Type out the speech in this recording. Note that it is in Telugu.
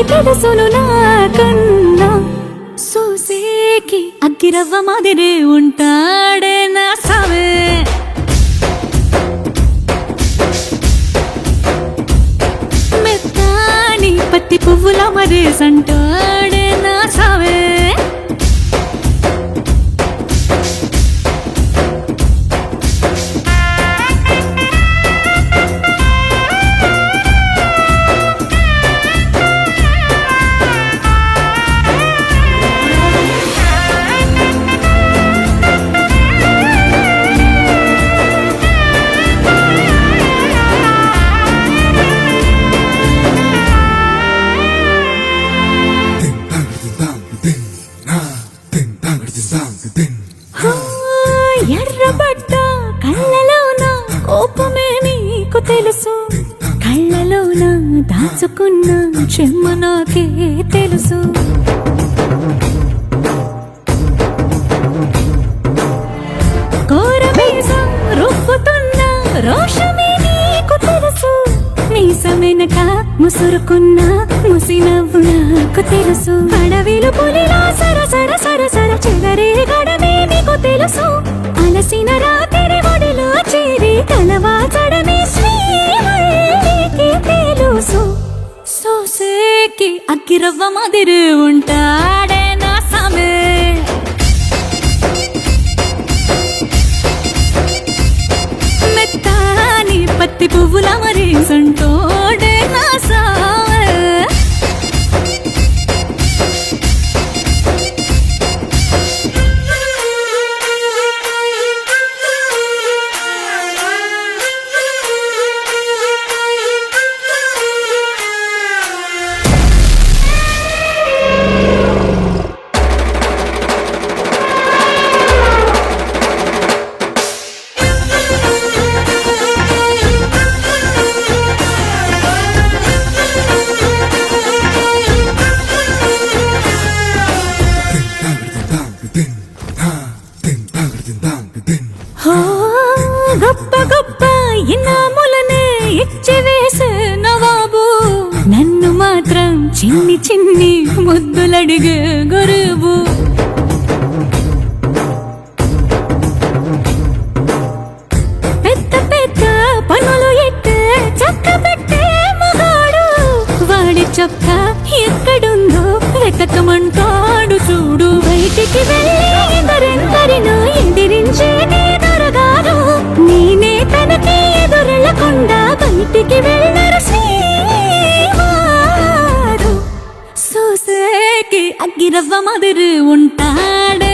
దేవుడెవరికి నా కన్నా. సూసేకి అగ్గిరవ్వ మాదిరి ఉంటాడే నా సవే. మెత్తాని పత్తి పువ్వుల మరే సంటాడే నాకు తెలుసు. కళ్ళలోన దాచుకున్న చెమ్మ నాకే తెలుసు. కోరమీసం రోషమే నీకు తెలుసు. మీసమెనక ముసురుకున్న ముసినవ్వు నాకు తెలుసు. అడవిలు పులిలా సర సర సర సర చెదరే గడమే నీకు తెలుసు. అలసిన రాత్రి సోసేకి అగ్గిరవ్వ మదిరి ఉంటాడే నా సమే. మెత్తాని పత్తి పువ్వుల ముద్దులడిగే గురువు. పెద్ద పెద్ద పనులు ఎట్టే చక్క పెట్టే మగాడు. వాడి చొక్క ఎక్కడుందో వెతకమంటాడు చూడు. బయటికి వెళ్ళి ఎందరెందరినో ఎదిరించే దొరగారు నేనే తనకి ఎదురెళ్ళకుండా బయటికి వెళ్ళి సోసేకి అగ్గిరవ్వ మదురు